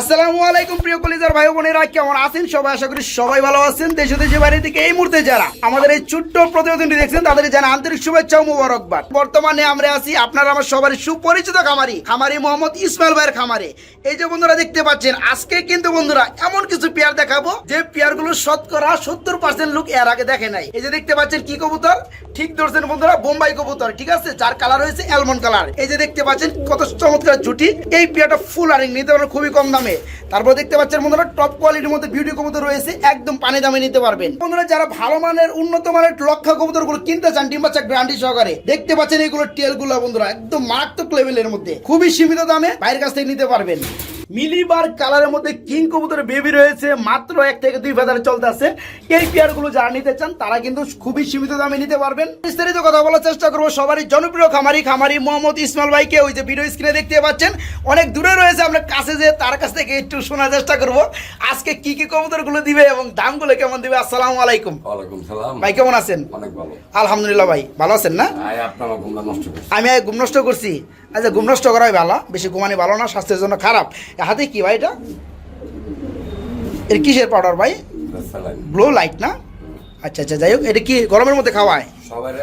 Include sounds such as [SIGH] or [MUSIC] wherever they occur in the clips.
আসসালামু আলাইকুম, প্রিয় কলিজার ভাই বোনেরা, কেমন আছেন? সবাই আশা করি সবাই ভালো আছেন। দেশ দেশের বাইরে থেকে এই মুহূর্তে যারা আমাদের এই ছোট্ট প্রতিবেদনটি দেখছেন তাদের জানা আন্তরিক শুভেচ্ছা ও মুবারকবাদ। বর্তমানে আমরা আছি আপনারা, আমার সবারই সুপরিচিত খামারি খামারি মোহাম্মদ ইসমাইল ভাইয়ের খামারে। এই যে বন্ধুরা দেখতে পাচ্ছেন, আজকে কিন্তু বন্ধুরা এমন কিছু পেয়ার দেখাবো, যে পেয়ারগুলো শতকরা সত্তর পার্সেন্ট লোক এর আগে দেখে নাই। এই যে দেখতে পাচ্ছেন কি কবুতর? ঠিক ধরছেন বন্ধুরা, বোম্বাই কবুতর, ঠিক আছে? যার কালার হয়েছে অ্যালমন্ড কালার এই যে দেখতে পাচ্ছেন, কত চমৎকার জুটি। এই পেয়ারটা ফুল আরিং নিতে পারবেন, খুবই কম দামে। তারপর দেখতে পাচ্ছেন বন্ধুরা টপ কোয়ালিটির মধ্যে বিউটি কবুতর রয়েছে, একদম পানি দামে নিতে পারবেন। বন্ধুরা, যারা ভালো মানের, উন্নত মানের লক্ষা কবুতরগুলো কিনতে চান, ডিম বাচ্চা গ্রান্ডি সহকারে, দেখতে পাচ্ছেন এইগুলো টেলগুলো বন্ধুরা, একদম মারাত্মক লেভেলের মধ্যে। খুবই সীমিত দামে বাইরের কাছ থেকে নিতে পারবেন। মিলিবার কালারের মধ্যে কিং কবুতরের বেবি রয়েছে মাত্র এক থেকে দুই ফেদারে চলতে আছে। এই পেয়ারগুলো যারা নিতে চান তারা কিন্তু খুবই সীমিত দামে নিতে পারবেন। বিস্তারিত কথা বলার চেষ্টা করব সবারই জনপ্রিয় খামারি খামারি মোহাম্মদ ইসমাইল ভাইকে। ওই যে ভিডিও স্ক্রিনে দেখতে পাচ্ছেন অনেক দূরে রয়েছে আমরা কাছে যে তার কাছ থেকে একটু শোনার চেষ্টা করব। আজকে কি কি কবুতরগুলো দিবে এবং দামগুলো কেমন দিবে? আসসালামু আলাইকুম। ওয়ালাইকুম সালাম। ভাই কেমন আছেন? অনেক ভালো। আলহামদুলিল্লাহ ভাই ভালো আছেন না? আমি ঘুম নষ্ট করছি। আচ্ছা ঘুম নষ্ট করাই ভালো বেশি ঘুমানি ভালো না স্বাস্থ্যের জন্য খারাপ। হাতে কি ভাই এটা? এর কিসের পাউডার ভাই? ব্লো লাইট না? আচ্ছা আচ্ছা যাই হোক এটা কি গরমের মধ্যে খাওয়ায়?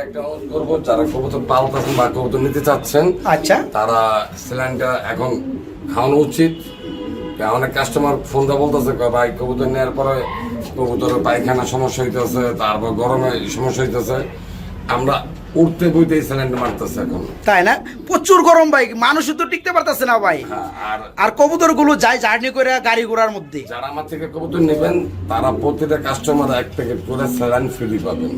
একটা অনুরোধ করব যারা কবুতর পালতেছেন বা কবুতর নিতে চাচ্ছেন আচ্ছা। তারা স্যালাইনটা এখন খাওয়ানো উচিত। অনেক কাস্টমার ফোন দিয়ে বলতেছে ভাই কবুতর নেওয়ার পরে কবুতরের পায়খানা সমস্যা হইতেছে তারপর গরমে সমস্যা হইতেছে। আমরা উঠতে বইতে মারতেছে এখন। তাই না? প্রচুর গরম ভাই মানুষ তো টিকতে পারতেছে না ভাই। হ্যাঁ আর আর কবুতরগুলো যায় জার্নি করে গাড়ি ঘোড়ার মধ্যে। যারা আমার থেকে কবুতর নেবেন তারা প্রতিটা কাস্টমার এক প্যাকেট করে স্যালাইন ফ্রি পাবেন।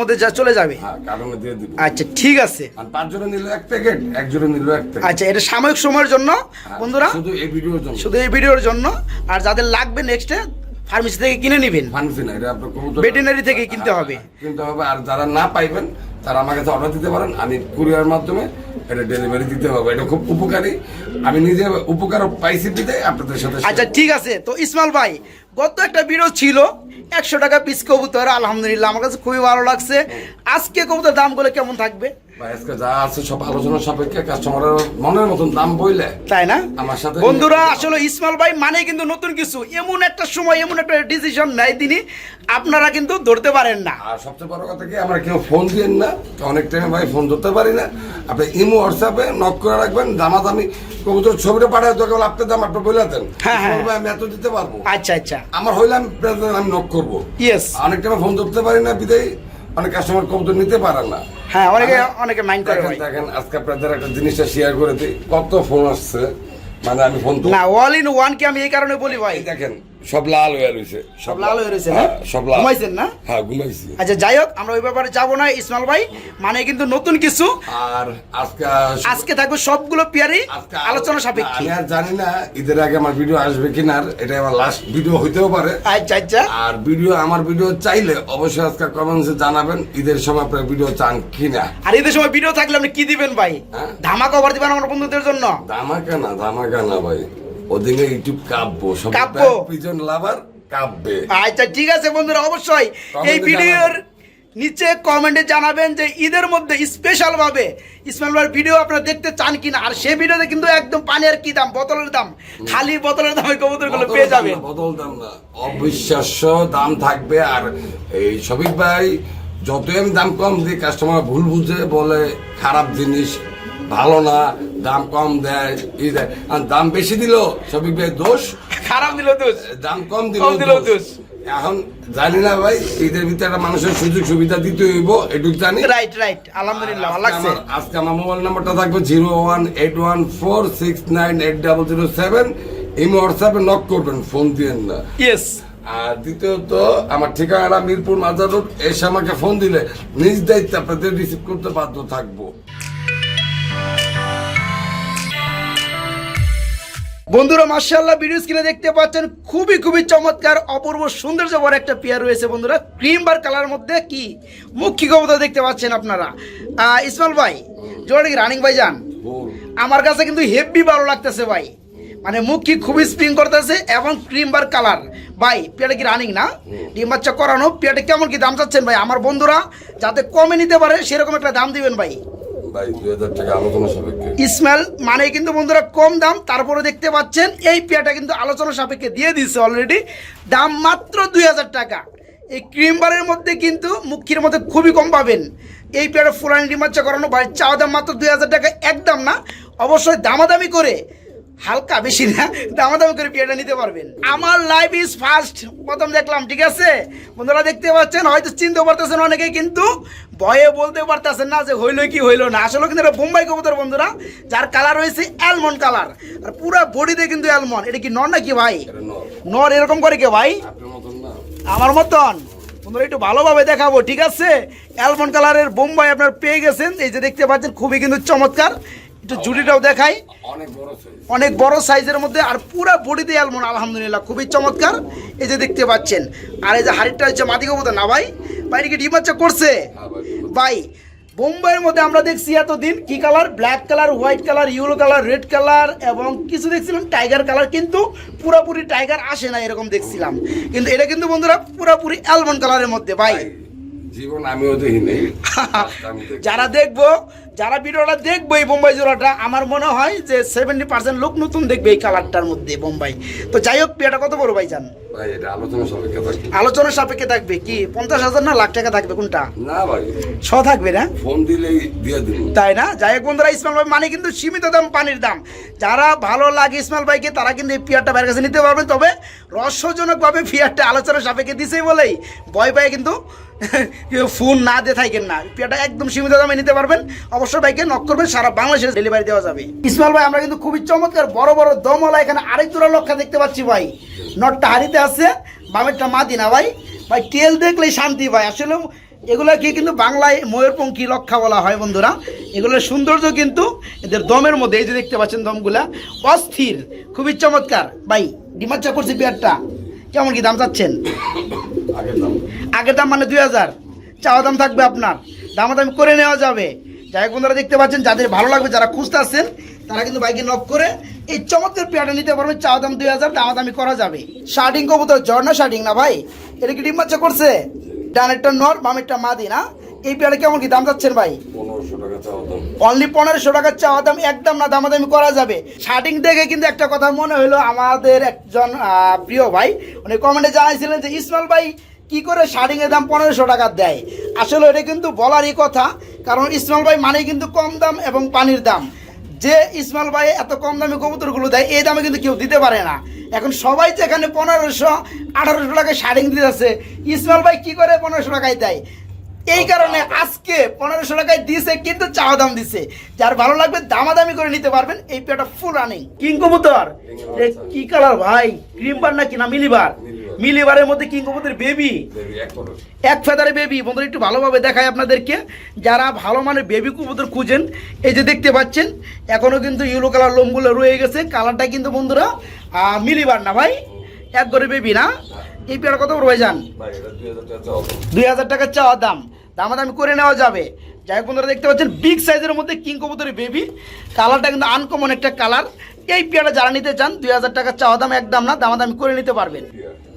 মধ্যে যা চলে যাবে। হ্যাঁ দিয়ে দিব। আচ্ছা ঠিক আছে। আর পাঁচ জনে নিল এক প্যাকেট এক জনে নিল এক প্যাকেট আচ্ছা এটা সাময়িক সময়ের জন্য বন্ধুরা। শুধু এই ভিডিওর জন্য। শুধু এই ভিডিওর জন্য। আর যাদের লাগবে নেক্সটে ফার্মেসি থেকে কিনে নেবেন? ফার্মেসি না এটা আপনার কবুতর। ভেটেরিনারি থেকে কিনতে হবে। হ্যাঁ, কিনতে হবে। আর যারা না পাইবেন তারা আমার কাছে অর্ডার দিতে পারেন। আমি কুরিয়ার মাধ্যমে এটা ডেলিভারি দিতে হবে। এটা খুব উপকারী। আমি নিজে উপকার পাইছি দিতে আপনাদের সাথে আচ্ছা ঠিক আছে। তো ইসমাইল ভাই গত একটা ভিডিও ছিল একশো টাকা পিস কবুতর আলহামদুলিল্লাহ আমার কাছে খুবই ভালো লাগছে। আজকে কবুতর দামগুলো কেমন থাকবে? বন্ধুরা আসলে ভাই মানে কিন্তু নতুন কিছু। এমন একটা সময় এমন একটা ডিসিশন নেয় তিনি আপনারা কিন্তু ধরতে পারেন না। আর সবচেয়ে বড় কথা কি আমরা কেউ ফোন দিয়েন না। অনেক টাইমে ভাই ফোন ধরতে পারি না। আপনি ইমো হোয়াটসঅ্যাপে নক করে রাখবেন দামাদামি কবুতর ছবিটা পাঠায় তো কেবল আপনার দাম আপনি বলে দেন। হ্যাঁ, হ্যাঁ। আমি এত দিতে পারব। আচ্ছা আচ্ছা। আমার হইলে আমি আমি নক করব। ইয়েস অনেক টাইম ফোন ধরতে পারি না বিদায় অনেক কাস্টমার কম তো নিতে পারে না। হ্যাঁ অনেকে অনেকে মাইন্ড করে দেখেন আজকে আপনাদের একটা জিনিসটা শেয়ার করে দিই। কত ফোন আসছে মানে আমি ফোন না অল ইন ওয়ান কি আমি এই কারণে বলি ভাই। দেখেন সব লাল হয়ে রয়েছে। সব লাল হয়ে রয়েছে হ্যাঁ, সব লাল। ঘুমাইছেন না? হ্যাঁ ঘুমাইছি। আচ্ছা যাই হোক আমরা ওই ব্যাপারে যাব না ইসমাইল ভাই। মানে কিন্তু নতুন কিছু। আর আজকে আজকে থাকবে সবগুলো পেয়ারই আলোচনা সাপেক্ষে। আমি আর জানি না ঈদের আগে আমার ভিডিও আসবে কিনা আর এটা আমার লাস্ট ভিডিও হইতেও পারে। আচ্ছা আচ্ছা। আর ভিডিও আমার ভিডিও চাইলে অবশ্যই আজকে কমেন্টসে জানাবেন ঈদের সময় আপনার ভিডিও চান কিনা। আর ঈদের সময় ভিডিও থাকলে আপনি কি দিবেন ভাই? ধামাকা ধামা কভার দিবেন আমার বন্ধুদের জন্য? ধামাকা না ধামাকা না ভাই। ওদিকে YouTube Kabya Kabya. Pigeon lover কাব্যে। আচ্ছা ঠিক আছে বন্ধুরা অবশ্যই এই ভিডিওর নিচে কমেন্টে জানাবেন যে ঈদের মধ্যে স্পেশাল ভাবে ভিডিও আপনারা দেখতে চান কিনা। আর সেই ভিডিওতে কিন্তু একদম পানি আর কি দাম বোতলের দাম? খালি বোতলের দামে কবুতরগুলো পেয়ে যাবেন। না, বদল দাম না অবিশ্বাস্য দাম থাকবে। আর এই শফিক ভাই যতই আমি দাম কম দিই কাস্টমার ভুল বুঝে বলে খারাপ জিনিস ভালো না দাম কম দেয় ই দেয়। আর দাম বেশি দিল ভাই দোষ। খারাপ দিল দোষ। দাম কম দিল দিলেও দোষ। এখন জানি না ভাই ঈদের ভিতরে একটা মানুষের সুযোগ সুবিধা দিতে হইব এটুকু জানি। রাইট রাইট আলহামদুলিল্লাহ ভালো আজকে লাগছে। আমার- আজকে আমার মোবাইল নাম্বারটা থাকবে zero one eight one four six nine eight double zero seven. এই হোয়াটসঅ্যাপে নক করবেন ফোন দিয়েন না। ইয়েস আর দ্বিতীয়ত আমার ঠিকানাটা মিরপুর মাজার রোড এসে আমাকে ফোন দিলে নিজ দায়িত্বে আপনাদের রিসিভ করতে বাধ্য থাকব। বন্ধুরা মার্শাল্লাহ ভিডিও স্ক্রিনে দেখতে পাচ্ছেন খুবই খুবই চমৎকার অপূর্ব সৌন্দর্য বড় একটা পেয়ার রয়েছে বন্ধুরা। ক্রিম বার কালার মধ্যে কি? মুখ্য কবুতর দেখতে পাচ্ছেন আপনারা। আহ, ইসমাইল ভাই জোরে কি রানিং ভাই যান? আমার কাছে কিন্তু হেভি ভালো লাগতেছে ভাই। মানে মুখ কি খুবই স্প্রিং করতেছে এবং ক্রিম বার কালার ভাই পেয়াটা কি রানিং না? ডিম বাচ্চা করানো পেয়াটা কেমন কি দাম চাচ্ছেন ভাই? আমার বন্ধুরা যাতে কমে নিতে পারে সেরকম একটা দাম দিবেন ভাই। ইসমাইল মানে কিন্তু বন্ধুরা কম দাম তারপরে দেখতে পাচ্ছেন, এই পেয়াটা কিন্তু আলোচনা সাপেক্ষে দিয়ে দিচ্ছে অলরেডি দাম মাত্র দুই হাজার টাকা। এই ক্রিম বারের মধ্যে কিন্তু মুখির মধ্যে খুবই কম পাবেন। এই পেয়ারা ফুলানি ডিমার্চা করানো বাড়ির চাওয়া দাম মাত্র দুই হাজার টাকা, একদম না। অবশ্যই দামাদামি করে হালকা বেশি না দামাদামি করে পেয়ারটা নিতে পারবেন। আমার লাইফ ইজ ফার্স্ট প্রথম দেখলাম ঠিক আছে? বন্ধুরা দেখতে পাচ্ছেন হয়তো চিনতে পারতেছেন অনেকে কিন্তু ভয়ে বলতে পারতেছেন না যে হইল কি হইল না। আসলে কিন্তু এটা বোম্বাই কবুতর বন্ধুরা যার কালার হয়েছে অ্যালমন্ড কালার আর পুরো বডিতে কিন্তু অ্যালমন্ড এটা কি নর নাকি ভাই? নর। এরকম করে কে ভাই? আমার মতন। বন্ধুরা একটু ভালোভাবে দেখাবো ঠিক আছে? অ্যালমন্ড কালারের বোম্বাই আপনার পেয়ে গেছেন। এই যে দেখতে পাচ্ছেন খুবই কিন্তু চমৎকার। একটু জুটিটাও দেখাই। অনেক বড় বড় সাইজের মধ্যে আর পুরো বডিতে অ্যালমন্ড আলহামদুলিল্লাহ খুবই চমৎকার। এই যে দেখতে পাচ্ছেন। আর এই যে হাড়িটা হচ্ছে কবুতর। না ভাই? বাইরে কি ডিম করছে? ভাই বোম্বাইয়ের মধ্যে আমরা দেখছি এতদিন কি colour black colour white colour yellow colour red colour এবং কিছু দেখছিলাম টাইগার কালার কিন্তু পুরোপুরি টাইগার আসে না এরকম দেখছিলাম। কিন্তু এটা কিন্তু বন্ধুরা পুরোপুরি অ্যালমন্ড কালারের মধ্যে ভাই। জীবন আমিও দেখি নেই আমি দেখি। যারা দেখব যারা ভিডিওটা দেখবে এই বোম্বাই জোড়াটা আমার মনে হয় যে সেভেন্টি পার্সেন্ট লোক নতুন দেখবে এই কালারটার মধ্যে বোম্বাই। তো যাই হোক এটা কত বড় ভাই যান আলোচনা সাপেক্ষে আলোচনার সাপেক্ষে থাকবে কি? পঞ্চাশ হাজার না লাখ টাকা থাকবে কোনটা? না ভাই। ছ থাকবে না? ফোন দিলেই দিয়ে দিন তাই না? যাই হোক বন্ধুরা ইসমাইল ভাই মানে কিন্তু সীমিত দাম পানির দাম। যারা ভালো লাগে ইসমাইল ভাইকে তারা কিন্তু এই পিয়ারটা বাইরের কাছে নিতে পারবেন তবে রহস্যজনকভাবে পিয়ারটা আলোচনার সাপেক্ষে দিছেই বলেই ভয় পায় কিন্তু [LAUGHS] ফোন না দিয়ে থাকেন না। পিয়ারটা একদম সীমিত দামে নিতে পারবেন। অবশ্যই ভাইকে নক করবেন সারা বাংলাদেশে ডেলিভারি দেওয়া যাবে। ইসমাইল ভাই আমরা কিন্তু খুবই চমৎকার বড় বড় দমলা এখানে আরেক জোড়া লক্ষা দেখতে পাচ্ছি ভাই। নটটা হারিতে আছে বামেরটা মাদি না ভাই। ভাই তেল দেখলেই শান্তি ভাই। আসলে এগুলোকে কিন্তু বাংলায় ময়ূরপঙ্খী লক্ষা বলা হয় বন্ধুরা। এগুলোর সৌন্দর্য কিন্তু এদের দমের মধ্যে এই যে দেখতে পাচ্ছেন দমগুলা অস্থির খুবই চমৎকার। ভাই ডিমাচ্চা করছি পেয়ারটা। কেমন কি দাম চাচ্ছেন? আগের দাম। আগের দাম মানে দুই হাজার। চাওয়া দাম থাকবে আপনার। দামাদামি করে নেওয়া যাবে। যাই বন্ধুরা দেখতে পাচ্ছেন যাদের ভালো লাগবে যারা খুঁজতে আসছেন তারা কিন্তু বাইকে নক করে এই চমৎকার পেয়ারটা নিতে পারবে চা দাম দুই হাজার দামাদামি করা যাবে। শার্টিং কবুতর ঝর্ণা শার্টিং না ভাই? এটা কি ডিম বাচ্চা করছে? ডানেরটা নর বামেরটা মাদি না? এই পেয়ারে কেমন কি দাম চাচ্ছেন ভাই? টাকা দাম। অনলি পনেরোশো টাকার চাওয়া দাম একদম না দামাদামি করা যাবে। শার্টিং দেখে কিন্তু একটা কথা মনে হলো আমাদের একজন প্রিয় ভাই উনি কমেন্টে জানাইছিলেন যে ইসমাইল ভাই কি করে এর দাম পনেরোশো টাকা দেয়? আসলে এটা কিন্তু বলারই কথা কারণ ইসমাল ভাই মানে কিন্তু কম দাম এবং পানির দাম। যে ইসমাল ভাই এত কম দামে কবুতরগুলো দেয় এই দামে কিন্তু কেউ দিতে পারে না। এখন সবাই যেখানে পনেরোশো আঠারোশো টাকায় শার্টিং দিতেছে ইসমাল ভাই কি করে পনেরোশো টাকায় দেয়? এই কারণে আজকে পনেরোশো টাকায় দিছে কিন্তু চাওয়া দাম দিছে। যার ভালো লাগবে দামাদামি করে নিতে পারবেন এই পেয়ারটা ফুল রানিং কিং কবুতর? কি কালার ভাই? ক্রিম বার নাকি না মিলিবার মিলিবারের মধ্যে কিং কবুতর বেবি এক ফেদারে বেবি বন্ধুরা একটু ভালোভাবে দেখায় আপনাদেরকে। যারা ভালো মানের বেবি কবুতর খুঁজেন এই যে দেখতে পাচ্ছেন এখনও কিন্তু ইউলো কালার লোমগুলো রয়ে গেছে। কালারটা কিন্তু বন্ধুরা মিলিবার না ভাই। এক করে বেবি না। এই পেয়ারা কত রয়ে যান দুই হাজার টাকা চাওয়া দাম। দুই হাজার দাম। দামাদামি করে নেওয়া যাবে। যাই বন্ধুরা দেখতে পাচ্ছেন বিগ সাইজের মধ্যে কিং কবুতরের বেবি কালারটা কিন্তু আনকমন একটা কালার এই পেয়ারটা যারা নিতে চান দুই হাজার টাকা চাওয়া দাম একদম না দামাদামি করে নিতে পারবেন।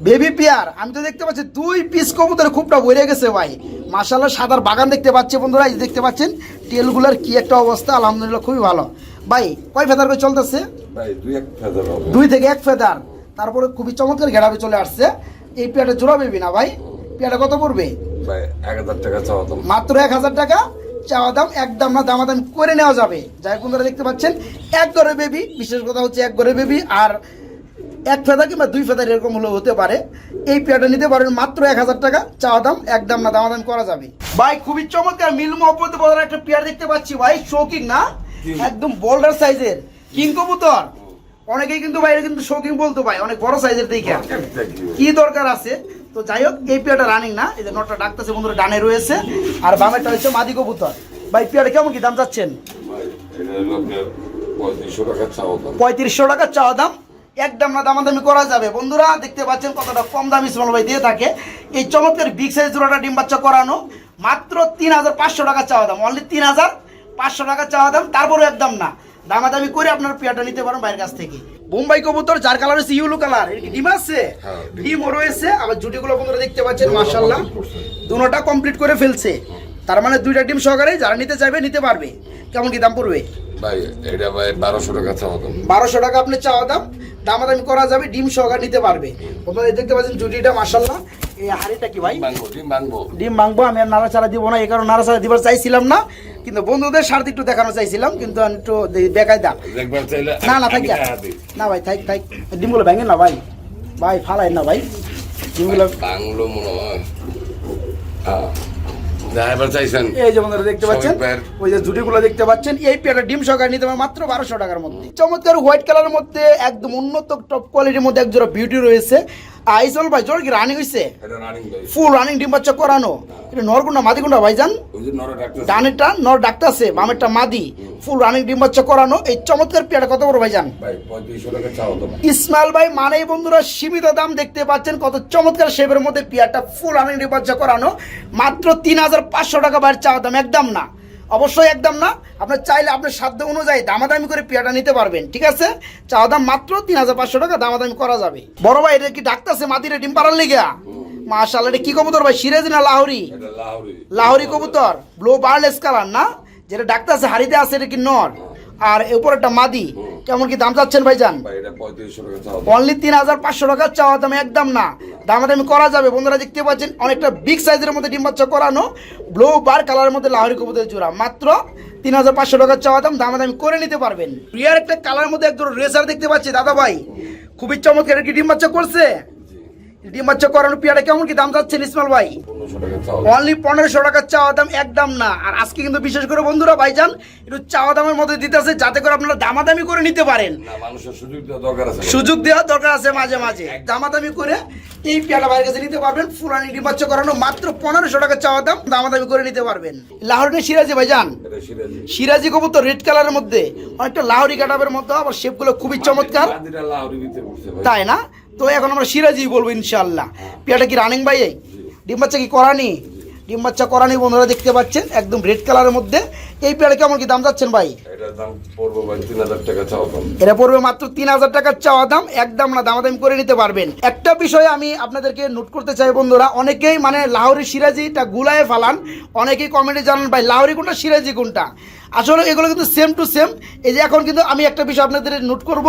বেবি পেয়ার আমি তো দেখতে পাচ্ছি দুই পিস কবুতর খুবটা ভরে গেছে ভাই। মাসাল্লাহ সাদার বাগান দেখতে পাচ্ছি বন্ধুরা এই দেখতে পাচ্ছেন টেলগুলার কি একটা অবস্থা আলহামদুলিল্লাহ খুবই ভালো। ভাই কয় ফেদার করে চলতেছে? দুই থেকে এক ফেদার। তারপরে খুবই চমৎকার ঘেরাবে চলে আসছে। এই পেয়ারটা জোড়া বেবি না ভাই? পেয়ারটা কত পড়বে? মাত্র এক হাজার টাকা? চাওয়া দাম একদম না দামাদাম করে নেওয়া যাবে। যাই বন্ধুরা দেখতে পাচ্ছেন এক ঘরে বেবি বিশেষ কথা হচ্ছে এক ঘরে বেবি আর এক ফেদা কিংবা দুই ফেদার এরকম হলেও হতে পারে। এই পেয়ারটা নিতে পারেন মাত্র এক হাজার টাকা চাওয়া দাম একদম না দামাদাম করা যাবে। ভাই খুবই চমৎকার মিল মহব্বত বলার একটা পেয়ার দেখতে পাচ্ছি। ভাই শৌকিং না? একদম বোল্ডার সাইজের কিং কবুতর। অনেকেই কিন্তু ভাই কিন্তু শৌকিং বলতো ভাই অনেক বড় সাইজের দেখে। কি দরকার আছে? তো যাই হোক এই পেয়ারটা রানিং না এই যে নটটা ডাকতেছে বন্ধুরা ডানে রয়েছে। আর বামেরটা হচ্ছে মাদি কবুতর। ভাই পেয়ারটা কেমন কি দাম চাচ্ছেন? পঁয়ত্রিশশো টাকা চাওয়া দাম। একদম না দামাদামি করা যাবে। বন্ধুরা, দেখতে পাচ্ছেন কতটা কম দাম ইসমাল ভাই দিয়ে থাকে। এই চমৎকার বিগ সাইজ জোড়াটা ডিম বাচ্চা করানো। মাত্র তিন হাজার পাঁচশো টাকা চাওয়া দাম। অনলি তিন হাজার পাঁচশো টাকা চাওয়া দাম। তারপরে একদম না। দামাদামি করে আপনার পেয়ারটা নিতে পারেন বাইরের কাছ থেকে। বোম্বাই কবুতর যার কালার হচ্ছে ইউলো কালার ডিম আছে? হ্যাঁ, ডিম। ডিমও রয়েছে। আবার জুটিগুলো বন্ধুরা দেখতে পাচ্ছেন মার্শাল্লাহ দুটোটা কমপ্লিট করে ফেলছে। তার মানে দুইটা ডিম সহকারে যারা নিতে চাইবে নিতে পারবে। কেমন কি দাম পড়বে? ভাই এটা ভাই বারোশো টাকা চাওয়া দাম। বারোশো টাকা আপনি চাওয়া দাম। দামাদামি করা যাবে ডিম সহকারে নিতে পারবে। আপনারা দেখতে পাচ্ছেন জুটিটা মাসাল্লাহ এই হাড়িটা কি ভাই? ডিম মাংবো আমি আর নাড়াচাড়া দিব না এই কারণে নাড়াচাড়া দিবার চাইছিলাম না। কিন্তু বন্ধুদের স্বার্থে একটু দেখানো চাইছিলাম কিন্তু আমি একটু বেকায় দাম না না থাকি না ভাই থাক থাক। ডিমগুলো ভেঙে না ভাই। ভাই ফালাই না ভাই। ডিমগুলো বাংলো মনে হয়। হ্যাঁ। চাইছেন। এই যে বন্ধুরা দেখতে পাচ্ছেন? ওই যে জুটিগুলো দেখতে পাচ্ছেন। এই পেয়ারটা ডিম সহকারে নিতে মাত্র বারোশো টাকার মধ্যে। চমৎকার হোয়াইট কালারের মধ্যে একদম উন্নত টপ কোয়ালিটির মধ্যে একজোড়া বিউটি রয়েছে। আইসল ভাই জোর কি রানিং ভাই। ফুল রানিং ডিম বাচ্চা করানো। এটা নরগুন্ডা মাদিগুন্ডা ভাইজান? ডানেরটা নর ডাক্তার আছে বামেরটা মাদি। ফুল রানিং ডিম বাচ্চা করানো। এই চমৎকার পেয়ারটা কত বড় ভাইজান? ইসমাইল ভাই মানেই বন্ধুরা সীমিত দাম দেখতে পাচ্ছেন কত চমৎকার শেপের মধ্যে পেয়ারটা ফুল রানিং ডিম বাচ্চা করানো। মাত্র তিন হাজার পাঁচশো টাকা বাইরের চাওয়া দাম একদম না। অবশ্যই একদম না। আপনার চাইলে আপনার সাধ্য অনুযায়ী দামাদামি করে পেয়াটা নিতে পারবেন ঠিক আছে? চাওয়া দাম মাত্র তিন হাজার পাঁচশো টাকা দামাদামি করা যাবে। বড় ভাই এটা কি ডাক্তার আছে মাটিরে ডিম পাড়ার লেগা? মাশাল এটা কি কবুতর ভাই সিরেজ না লাহরি? লাহরি। কবুতর ব্লু বার্লেস কালার না? যেটা ডাক্তার আছে হাড়িতে আছে এটা কি নর? আর উপর একটা মাদি। কেমন কি দাম চাচ্ছেন ভাইজান? ভাই দাম। অনলি তিন হাজার পাঁচশো টাকা চাওয়া দাম একদম না। দামাদামি করা যাবে। বন্ধুরা দেখতে পাচ্ছেন অনেকটা বিগ সাইজের মধ্যে ডিম বাচ্চা করানো ব্লু বার কালারের মধ্যে লাহরি কবুতর জোড়া। মাত্র তিন হাজার পাঁচশো টাকা চাওয়া দাম দামাদামি করে নিতে পারবেন। রিয়ার একটা কালারের মধ্যে একদম রেসার দেখতে পাচ্ছি দাদা ভাই খুবই চমৎকার কি ডিম বাচ্চা করছে? ডিম বাচ্চা করানো পিয়ারা কেমন কি দাম যাচ্ছেন ইসমাল ভাই? অনলি পনেরোশো টাকার চাওয়া দাম একদম না। আর আজকে কিন্তু বিশেষ করে বন্ধুরা ভাইজান একটু চাওয়া দামের মধ্যে দিতেছে যাতে করে আপনারা দামাদামি করে নিতে পারেন। সুযোগ দেওয়া দরকার আছে। দেওয়ার দরকার আছে মাঝে মাঝে। দামাদামি করে এই পেয়ারা বাইরের কাছে নিতে পারবেন। ফুলানি ডিবাচ্চ করানো মাত্র পনেরোশো টাকা চাওয়া দাম দামাদামি করে নিতে পারবেন। লাহোরের সিরাজি ভাইজান। সিরাজি। কবুতর রেড কালারের মধ্যে। অনেকটা লাহোরি কাটাবের মধ্যে আবার শেপগুলো খুবই চমৎকার। উঠছে ভাই। তাই না? তো এখন আমরা সিরাজি বলব ইনশাল্লাহ পেয়াটা কি রানিং ভাই ডিম বাচ্চা কি করানি? ডিম বাচ্চা করানি বন্ধুরা দেখতে পাচ্ছেন একদম রেড কালারের মধ্যে। এই পেয়ারা কেমন কি দাম যাচ্ছেন ভাই? এটা পড়বে মাত্র তিন হাজার টাকার চাওয়া দাম একদম না দামাদামি করে নিতে পারবেন। একটা বিষয় আমি আপনাদেরকে নোট করতে চাই বন্ধুরা অনেকেই মানে লাহোরি সিরাজিটা গুলায় ফালান অনেকেই কমেন্টে জানান ভাই লাহোরি কোনটা সিরাজি কোনটা? আসলে এগুলো কিন্তু সেম টু সেম এই যে এখন কিন্তু আমি একটা বিষয় আপনাদের নোট করব।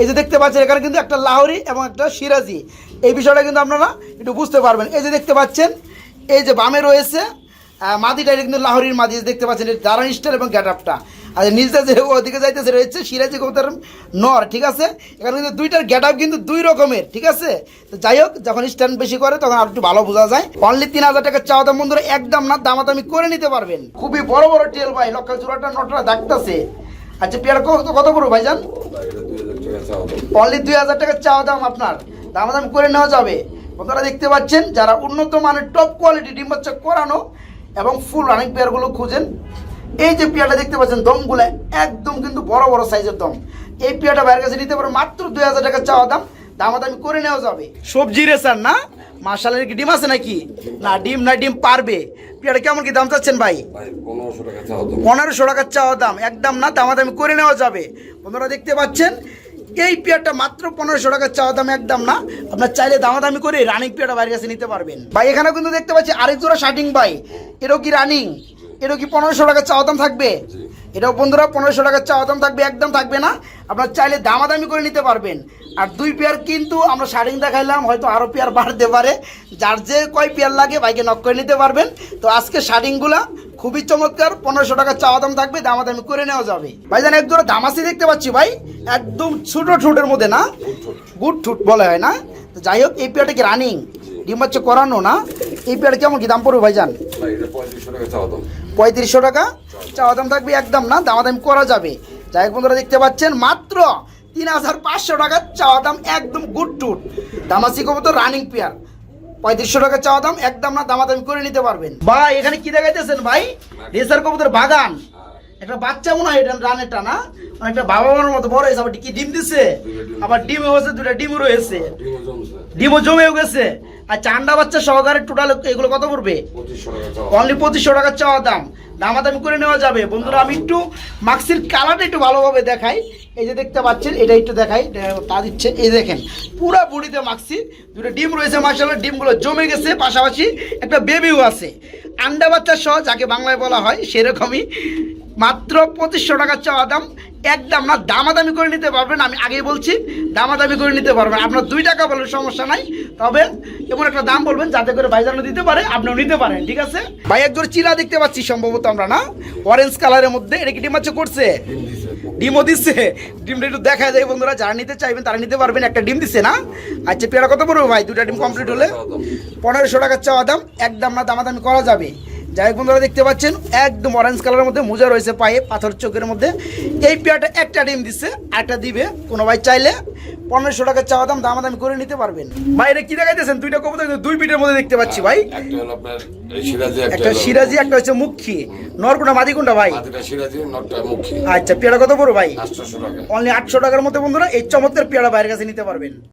এই যে দেখতে পাচ্ছেন এখানে কিন্তু একটা লাহোরি এবং একটা সিরাজি। এই বিষয়টা কিন্তু আপনারা একটু বুঝতে পারবেন। এই যে দেখতে পাচ্ছেন এই যে বামে রয়েছে মাদিটা এটা কিন্তু লাহোরির মাদি দেখতে পাচ্ছেন দারান স্টাইল এবং গ্যাট আপটা আর নিচটা যে ওদিকে যাইতেছে রয়েছে সিরাজি কবুতর নর ঠিক আছে? এখানে কিন্তু দুইটার গ্যাট আপ কিন্তু দুই রকমের ঠিক আছে? তো যাই হোক যখন স্ট্যান্ড বেশি করে তখন আর একটু ভালো বোঝা যায়। অনলি তিন হাজার টাকা চাওয়া দাম বন্ধুরা একদম না দামাদামি করে নিতে পারবেন। খুবই বড় বড় টেল ভাই লক্ষ্য চূড়াটা নটটা ডাকতেছে আচ্ছা পেয়ার কত কত বড় ভাইজান? অনলি দুই হাজার টাকা চাওয়া দাম আপনার। দামাদাম করে নেওয়া যাবে। বন্ধুরা দেখতে পাচ্ছেন যারা উন্নত মানের টপ কোয়ালিটি ডিম বাচ্চা করানো এবং ফুল রানিং পেয়ারগুলো খুঁজেন। এই যে পেয়ারটা দেখতে পাচ্ছেন দমগুলো একদম কিন্তু বড় বড় সাইজের দম। এই পেয়ারটা বাইরের কাছে নিতে পারো মাত্র দুই হাজার টাকা চাওয়া দাম। দামাদামি করে নেওয়া যাবে। সবজি রেসার না? মাসালের কি ডিম আছে নাকি? না ডিম না ডিম পারবে। পেয়ারটা কেমন কি দাম চাচ্ছেন ভাই? পনেরোশো টাকা চাওয়া দাম। চাওয়া দাম। একদম না দামাদামি করে নেওয়া যাবে। বন্ধুরা দেখতে পাচ্ছেন এই পেয়ারটা মাত্র পনেরোশো টাকার চাওয়া দাম একদম না। আপনার চাইলে দামাদামি করে রানিং পেয়ারটা বাইরের কাছে নিতে পারবেন। ভাই এখানে কিন্তু দেখতে পাচ্ছি আরেক জোড়া শার্টিং ভাই। এটাও কি রানিং? এটাও কি পনেরোশো টাকার চাওয়া দাম থাকবে? এটাও বন্ধুরা, পনেরোশো টাকার চাওয়া দাম থাকবে, একদম থাকবে না। আপনার চাইলে দামাদামি করে নিতে পারবেন। আর দুই পেয়ার কিন্তু আমরা শার্টিং দেখাইলাম, হয়তো আরও পেয়ার বাড়তে পারে। যার যে কয় পেয়ার লাগে বাইকে নক করে নিতে পারবেন। তো আজকে শার্টিংগুলা খুবই চমৎকার পনেরোশো টাকা চাওয়া দাম থাকবে দামাদামি করে নেওয়া যাবে। ভাই জান এক দুটো দামাসি দেখতে পাচ্ছি ভাই একদম ছোট ঠোঁটের মধ্যে না? গুড ঠুট বলা হয় না? তো যাই হোক এই পেয়ারটা কি রানিং ডিম বাচ্চা করানো না? এই পেয়ার কেমন কি দাম পড়বে ভাইজান? ভাই এটা পঁয়ত্রিশশো টাকা চাওয়া দাম। পঁয়ত্রিশশো টাকা? চাওয়া দাম থাকবে একদম না দামাদামি করা যাবে। যাই হোক বন্ধুরা দেখতে পাচ্ছেন মাত্র তিন হাজার পাঁচশো টাকা চাওয়া দাম একদম গুড টুট দামাসি কবো তো রানিং পেয়ার। পঁয়ত্রিশশো টাকা চাওয়া দাম, একদম না, দামাদামি করে নিতে পারবেন। ভাই, এখানে কি দেখাইতেছেন ভাই? রেসার কবুতর বাগান। একটা বাচ্চা মনে হয় এটা রানেরটা না অনেকটা বাবা মার মতো বড় হয়েছে, আবার কি ডিম দিছে? আবার ডিম হয়েছে দুটা ডিম রয়েছে। ডিমও জমেও গেছে। আর চান্ডা বাচ্চা সহকারে টোটাল এগুলো কত পড়বে? অনলি পঁচিশশো টাকা চাওয়া দাম। দামাদামি করে নেওয়া যাবে। বন্ধুরা, আমি একটু মাক্সির কালারটা একটু ভালোভাবে দেখাই। এই যে দেখতে পাচ্ছেন, এটা একটু দেখাই তা দিচ্ছে। এই দেখেন, পুরো বুড়িতে মাখছি দুটো ডিম রয়েছে মাসাল ডিমগুলো জমে গেছে, পাশাপাশি একটা বেবিও আছে। আন্ডা বাচ্চা সহ, যাকে বাংলায় বলা হয়, সেরকমই। মাত্র পঁচিশশো টাকার চাওয়া দাম একদম না, দামাদামি করে নিতে পারবেন, আমি আগেই বলছি, দামাদামি করে নিতে পারবেন। আপনার দুই টাকা বললে সমস্যা নাই, তবে এমন একটা দাম বলবেন, যাতে করে ভাইজানও দিতে পারে, আপনিও নিতে পারেন, ঠিক আছে? ভাই একজন চিলা দেখতে পাচ্ছি সম্ভবত আমরা, না? অরেঞ্জ কালারের মধ্যে, এটা কি ডিম বাচ্চা করছে? ডিমও দিচ্ছে ডিমটা একটু দেখা যায় বন্ধুরা, যারা নিতে চাইবেন, তারা নিতে পারবেন, একটা ডিম দিচ্ছে না? আচ্ছা পেয়ারা কত পড়বে ভাই? দুটা ডিম কমপ্লিট হলে? পনেরোশো টাকার চাওয়া দাম, একদম না, দামাদামি করা যাবে। যাই হোক বন্ধুরা দেখতে পাচ্ছেন একদম অরেঞ্জ কালারের মধ্যে মোজা রয়েছে পায়ে পাথর চোখের মধ্যে। এই পেয়ারটা একটা ডিম দিচ্ছে একটা দিবে। কোনো ভাই চাইলে পনেরোশো টাকার চাওয়া দাম দামাদামি করে নিতে পারবেন। ভাই এটা কি দেখাইতেছেন? দুইটা কবুতর দুই পিঠের মধ্যে দেখতে পাচ্ছি ভাই। একটা সিরাজি একটা হচ্ছে মুখী। নরকুটা মাদি কোনটা ভাই? আচ্ছা পেয়ারা কত বড় ভাই? অনলি আটশো টাকার মধ্যে বন্ধুরা এই চমৎকার পেয়ারা বাইরের কাছে নিতে পারবেন।